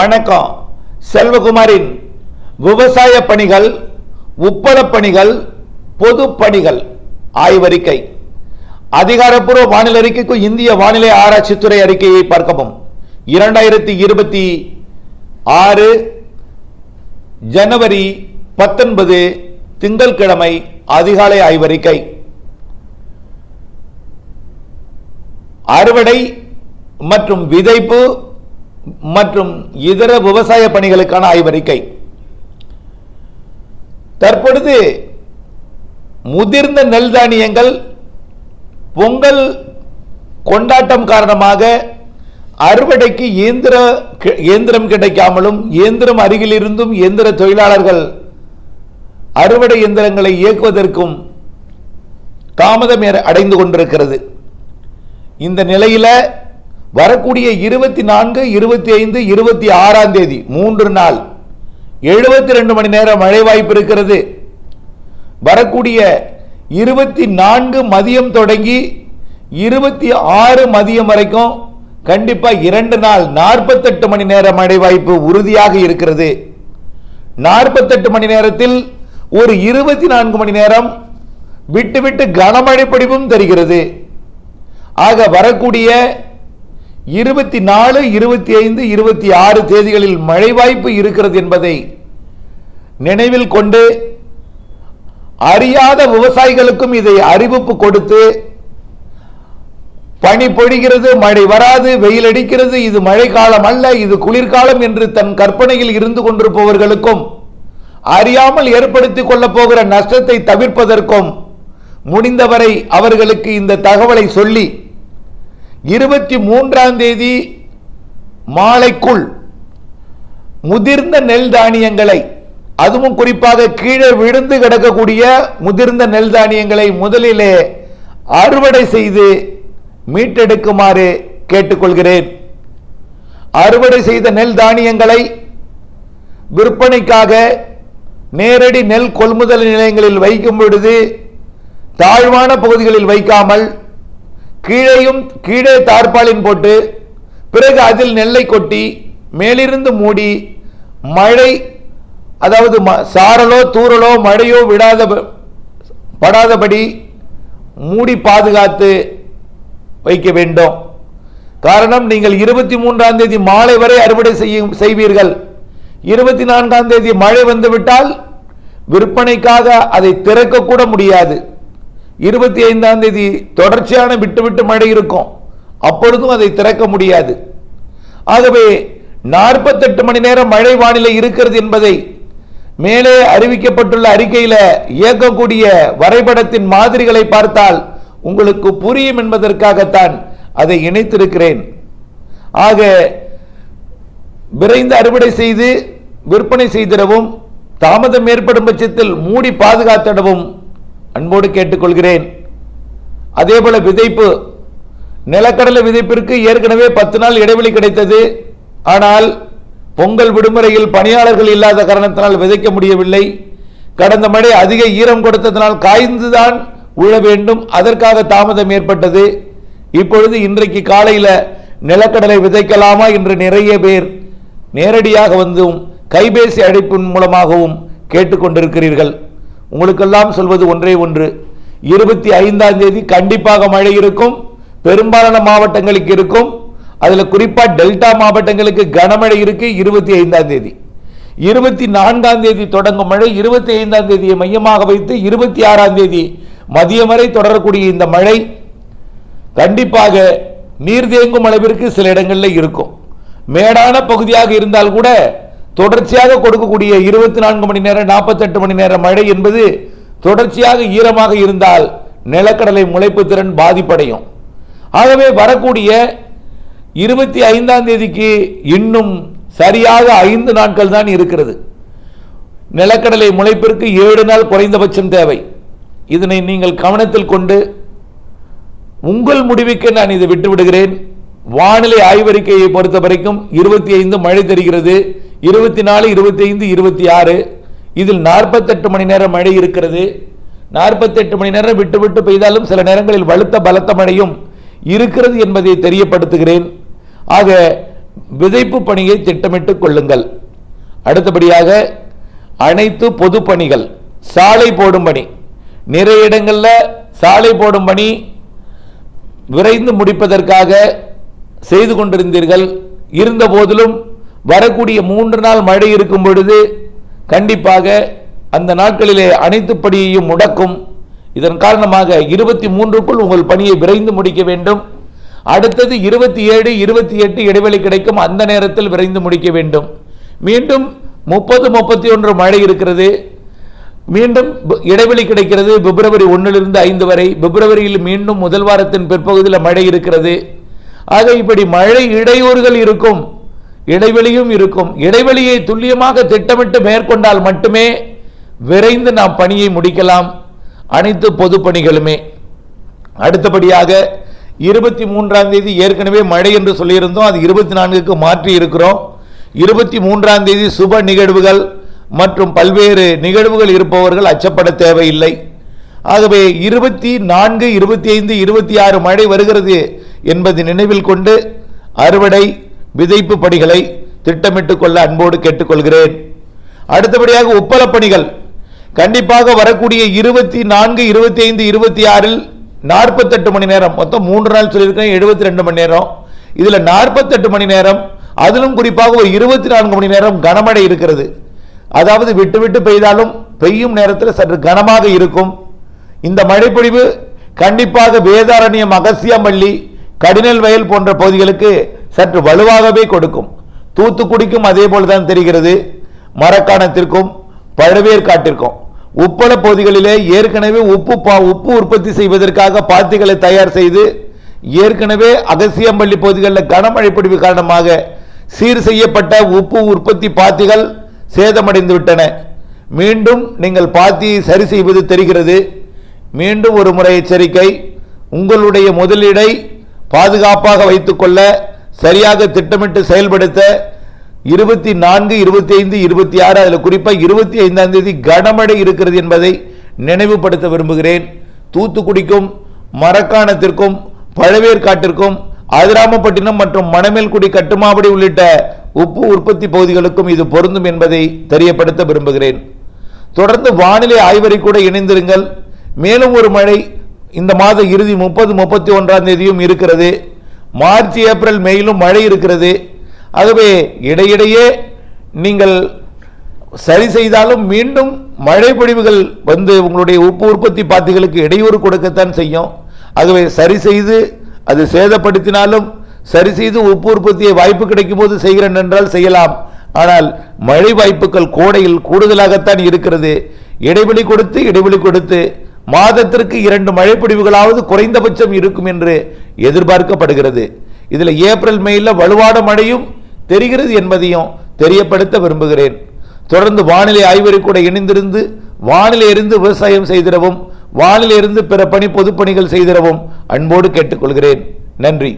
வணக்கம். செல்வகுமாரின் விவசாய பணிகள் உப்பளப் பணிகள் பொது பணிகள் ஆய்வறிக்கை. அதிகாரப்பூர்வ வானிலை அறிக்கைக்கு இந்திய வானிலை ஆராய்ச்சித்துறை அறிக்கையை பார்க்கவும். இரண்டாயிரத்தி இருபத்தி ஆறு ஜனவரி பத்தொன்பது திங்கட்கிழமை அதிகாலை ஆய்வறிக்கை. அறுவடை மற்றும் விதைப்பு மற்றும் இதர விவசாய பணிகளுக்கான ஆய்வறிக்கை. தற்பொழுது முதிர்ந்த நெல் தானியங்கள் பொங்கல் கொண்டாட்டம் காரணமாக அறுவடைக்கு இயந்திர இயந்திரம் கிடைக்காமலும் இயந்திரம் அருகிலிருந்தும் இயந்திர தொழிலாளர்கள் அறுவடை இயந்திரங்களை இயக்குவதற்கும் தாமதம் அடைந்து கொண்டிருக்கிறது. இந்த நிலையில வரக்கூடிய இருபத்தி நான்கு இருபத்தி ஐந்து இருபத்தி ஆறாம் தேதி மூன்று நாள். எழுபத்தி ரெண்டு மணி நேரம் மழை வாய்ப்பு இருக்கிறது. வரக்கூடிய இருபத்தி நான்கு மதியம் தொடங்கி இருபத்தி ஆறு மதியம் வரைக்கும் கண்டிப்பாக இரண்டு நாள் நாற்பத்தெட்டு மணி நேர மழை வாய்ப்பு உறுதியாக இருக்கிறது. நாற்பத்தெட்டு மணி நேரத்தில் ஒரு இருபத்தி நான்கு மணி நேரம் விட்டு விட்டு கனமழை பொழிவும் தெரிகிறது. ஆக வரக்கூடிய இருபத்தி நாலு இருபத்தி ஐந்து இருபத்தி ஆறு தேதிகளில் மழை வாய்ப்பு இருக்கிறது என்பதை நினைவில் கொண்டு அறியாத விவசாயிகளுக்கும் இதை அறிவிப்பு கொடுத்து பனி பொழிகிறது மழை வராது வெயில் அடிக்கிறது இது மழைக்காலம் அல்ல இது குளிர்காலம் என்று தன் கற்பனையில் இருந்து கொண்டிருப்பவர்களுக்கும் அறியாமல் ஏற்படுத்திக் கொள்ளப் போகிற நஷ்டத்தை தவிர்ப்பதற்கும் முடிந்தவரை அவர்களுக்கு இந்த தகவலை சொல்லி இருபத்தி மூன்றாம் தேதி மாலைக்குள் முதிர்ந்த நெல் தானியங்களை அதுவும் குறிப்பாக கீழே விழுந்து கிடக்கக்கூடிய முதிர்ந்த நெல் தானியங்களை முதலிலே அறுவடை செய்து மீட்டெடுக்குமாறு கேட்டுக்கொள்கிறேன். அறுவடை செய்த நெல் தானியங்களை விற்பனைக்காக நேரடி நெல் கொள்முதல் நிலையங்களில் வைக்கும் பொழுது தாழ்வான பகுதிகளில் வைக்காமல் கீழேயும் கீழே தார்பாலின் போட்டு பிறகு அதில் நெல்லை கொட்டி மேலிருந்து மூடி மழை அதாவது ம- சாரலோ தூறலோ மழையோ விடாத படாதபடி மூடி பாதுகாத்து வைக்க வேண்டும். காரணம் நீங்கள் இருபத்தி மூன்றாம் தேதி மாலை வரை அறுவடை செய்யும் செய்வீர்கள். இருபத்தி நான்காம் தேதி மழை வந்துவிட்டால் விற்பனைக்காக அதை திறக்க கூட முடியாது. இருபத்தி ஐந்தாம் தேதி தொடர்ச்சியான விட்டு விட்டு மழை இருக்கும். அப்பொழுதும் அதை திறக்க முடியாது. ஆகவே நாற்பத்தெட்டு மணி நேரம் மழை வானிலை இருக்கிறது என்பதை மேலே அறிவிக்கப்பட்டுள்ள அறிக்கையில் இயக்கக்கூடிய வரைபடத்தின் மாதிரிகளை பார்த்தால் உங்களுக்கு புரியும் என்பதற்காகத்தான் அதை இணைத்திருக்கிறேன். ஆக விரைந்து அறுவடை செய்து விற்பனை செய்திடவும் தாமதம் ஏற்படும் பட்சத்தில் மூடி பாதுகாத்திடவும் அன்போடு கேட்டுக்கொள்கிறேன். அதேபோல விதைப்பு. நிலக்கடலை விதைப்பிற்கு ஏற்கனவே பத்து நாள் இடைவெளி கிடைத்தது. ஆனால் பொங்கல் விடுமுறையில் பணியாளர்கள் இல்லாத காரணத்தினால் விதைக்க முடியவில்லை. கடந்த மழை அதிக ஈரம் கொடுத்ததனால் காய்ந்துதான் உழ வேண்டும். அதற்காக தாமதம் ஏற்பட்டது. இப்பொழுது இன்றைக்கு காலையில் நிலக்கடலை விதைக்கலாமா என்று நிறைய பேர் நேரடியாக வந்தும் கைபேசி அழைப்பின் மூலமாகவும் கேட்டுக்கொண்டிருக்கிறீர்கள். உங்களுக்கெல்லாம் சொல்வது ஒன்றே ஒன்று. இருபத்தி ஐந்தாம் தேதி கண்டிப்பாக மழை இருக்கும் பெரும்பாலான மாவட்டங்களுக்கு இருக்கும். அதில் குறிப்பாக டெல்டா மாவட்டங்களுக்கு கனமழை இருக்கு இருபத்தி ஐந்தாம் தேதி. இருபத்தி நான்காம் தேதி தொடங்கும் மழை இருபத்தி ஐந்தாம் தேதியை மையமாக வைத்து இருபத்தி ஆறாம் தேதி மதியம் வரை தொடரக்கூடிய இந்த மழை கண்டிப்பாக நீர் தேங்கும் அளவிற்கு சில இடங்களில் இருக்கும். மேடான பகுதியாக இருந்தால் கூட தொடர்ச்சியாக கொடுக்கக்கூடிய இருபத்தி நான்கு மணி நேரம் நாற்பத்தெட்டு மணி நேரம் மழை என்பது தொடர்ச்சியாக ஈரமாக இருந்தால் நிலக்கடலை முளைப்பு திறன் பாதிப்படையும். ஆகவே வரக்கூடிய இருபத்தி ஐந்தாம் தேதிக்கு இன்னும் சரியாக ஐந்து நாட்கள் தான் இருக்கிறது. நிலக்கடலை முளைப்பிற்கு ஏழு நாள் குறைந்தபட்சம் தேவை. இதனை நீங்கள் கவனத்தில் கொண்டு உங்கள் முடிவுக்கு நான் இதை விட்டு விடுகிறேன் வானிலை ஆய்வறிக்கையை பொறுத்த வரைக்கும் இருபத்தி ஐந்து மழை தெரிகிறது. இருபத்தி நாலு இருபத்தி ஐந்து இருபத்தி ஆறு இதில் நாற்பத்தெட்டு மணி நேரம் மழை இருக்கிறது. நாற்பத்தெட்டு மணி நேரம் விட்டு விட்டு பெய்தாலும் சில நேரங்களில் வலுத்த பலத்த மழையும் இருக்கிறது என்பதை தெரியப்படுத்துகிறேன். ஆக விதைப்பு பணியை திட்டமிட்டுக் கொள்ளுங்கள். அடுத்தபடியாக அனைத்து பொது பணிகள் சாலை போடும் பணி. நிறைய இடங்களில் சாலை போடும் பணி விரைந்து முடிப்பதற்காக செய்து கொண்டிருந்தீர்கள். இருந்த போதிலும் வரக்கூடிய மூன்று நாள் மழை இருக்கும் பொழுது கண்டிப்பாக அந்த நாட்களிலே அனைத்து பணியையும் முடக்கும். இதன் காரணமாக இருபத்தி மூன்றுக்குள் உங்கள் பணியை விரைந்து முடிக்க வேண்டும். அடுத்தது இருபத்தி ஏழு இருபத்தி எட்டு இடைவெளி கிடைக்கும் அந்த நேரத்தில் விரைந்து முடிக்க வேண்டும். மீண்டும் முப்பது முப்பத்தி ஒன்று மழை இருக்கிறது. மீண்டும் இடைவெளி கிடைக்கிறது. பிப்ரவரி ஒன்றிலிருந்து ஐந்து வரை. பிப்ரவரியில் மீண்டும் முதல் வாரத்தின் பிற்பகுதியில் மழை இருக்கிறது. ஆக இப்படி மழை இடையூறுகள் இருக்கும். இடைவெளியும் இருக்கும். இடைவெளியை துல்லியமாக திட்டமிட்டு மேற்கொண்டால் மட்டுமே விரைந்து நாம் பணியை முடிக்கலாம். அனைத்து பொது பணிகளுமே. அடுத்தபடியாக இருபத்தி மூன்றாம் தேதி ஏற்கனவே மழை என்று சொல்லியிருந்தோம். அது இருபத்தி நான்குக்கு மாற்றி இருக்கிறோம். இருபத்தி மூன்றாம் தேதி சுப நிகழ்வுகள் மற்றும் பல்வேறு நிகழ்வுகள் இருப்பவர்கள் அச்சப்பட தேவையில்லை. ஆகவே இருபத்தி நான்கு இருபத்தி ஐந்து இருபத்தி ஆறு மழை வருகிறது என்பதை நினைவில் கொண்டு அறுவடை விதைப்பு பணிகளை திட்டமிட்டுக் கொள்ள அன்போடு கேட்டுக்கொள்கிறேன். அடுத்தபடியாக உப்பளப் பணிகள். கண்டிப்பாக வரக்கூடிய இருபத்தி நான்கு இருபத்தி ஐந்து இருபத்தி ஆறில் நாற்பத்தெட்டு மணி நேரம். மொத்தம் மூன்று நாள் சொல்லியிருக்கேன் எழுபத்தி ரெண்டு மணி நேரம். இதில் நாற்பத்தெட்டு மணி நேரம் அதிலும் குறிப்பாக ஒரு இருபத்தி நான்கு மணி நேரம் கனமழை இருக்கிறது. அதாவது விட்டு விட்டு பெய்தாலும் பெய்யும் நேரத்தில் சற்று கனமாக இருக்கும். இந்த மழைப்பொழிவு கண்டிப்பாக வேதாரண்யம் அகசியமல்லி கடினல் வயல் போன்ற பகுதிகளுக்கு சற்று வலுவாகவே கொடுக்கும். தூத்துக்குடிக்கும் அதே போலதான் தெரிகிறது. மரக்காணத்திற்கும் பழவேற்காட்டிற்கும் உப்பள பகுதிகளிலே ஏற்கனவே உப்பு பா- உப்பு உற்பத்தி செய்வதற்காக பாத்திகளை தயார் செய்து ஏற்கனவே அகசியம்பள்ளி பகுதிகளில் கனமழை பொழிவு காரணமாக சீர் செய்யப்பட்ட உப்பு உற்பத்தி பாத்திகள் சேதமடைந்து விட்டன மீண்டும் நீங்கள் பாத்தியை சரி செய்வது தெரிகிறது. மீண்டும் ஒரு முறை எச்சரிக்கை. உங்களுடைய முதலீடை பாதுகாப்பாக வைத்துக்கொள்ள சரியாக திட்டமிட்டு செயல்படுத்த இருபத்தி நான்கு இருபத்தி ஐந்து இருபத்தி ஆறு அதில் குறிப்பாக இருபத்தி ஐந்தாம் தேதி கனமழை இருக்கிறது என்பதை நினைவுபடுத்த விரும்புகிறேன். தூத்துக்குடிக்கும் மரக்காணத்திற்கும் பழவேற்காட்டிற்கும் அதிராமப்பட்டினம் மற்றும் மணமேல்குடி கட்டுமாவடி உள்ளிட்ட உப்பு உற்பத்தி பகுதிகளுக்கும் இது பொருந்தும் என்பதை தெரியப்படுத்த விரும்புகிறேன். தொடர்ந்து வானிலை ஆய்வறை கூட இணைந்திருங்கள். மேலும் ஒரு மழை இந்த மாத இறுதி முப்பது முப்பத்தி ஒன்றாம் தேதியும் இருக்கிறது. மார்ச் ஏப்ரல் மேயிலும் மழை இருக்கிறது. ஆகவே இடையிடையே நீங்கள் சரி செய்தாலும் மீண்டும் மழை பொழிவுகள் வந்து உங்களுடைய உப்பு உற்பத்தி பாத்திகளுக்கு இடையூறு கொடுக்கத்தான் செய்யும். ஆகவே சரி செய்து அது சேதப்படுத்தினாலும் சரி செய்து உப்பு உற்பத்தியை வாய்ப்பு கிடைக்கும் போது செய்கிறேன் என்றால் செய்யலாம். ஆனால் மழை வாய்ப்புகள் கோடையில் கூடுதலாகத்தான் இருக்கிறது. இடைவெளி கொடுத்து இடைவெளி கொடுத்து மாதத்திற்கு இரண்டு மழைப்பொடிவுகளாவது குறைந்தபட்சம் இருக்கும் என்று எதிர்பார்க்கப்படுகிறது. இதில் ஏப்ரல் மேயில் வலுவான மழையும் தெரிகிறது என்பதையும் தெரியப்படுத்த விரும்புகிறேன். தொடர்ந்து வானிலை ஆய்வறை கூட இணைந்திருந்து வானிலையிலிருந்து விவசாயம் செய்திடவும் வானிலையிலிருந்து பிற பணி பொதுப்பணிகள் செய்திடவும் அன்போடு கேட்டுக்கொள்கிறேன். நன்றி.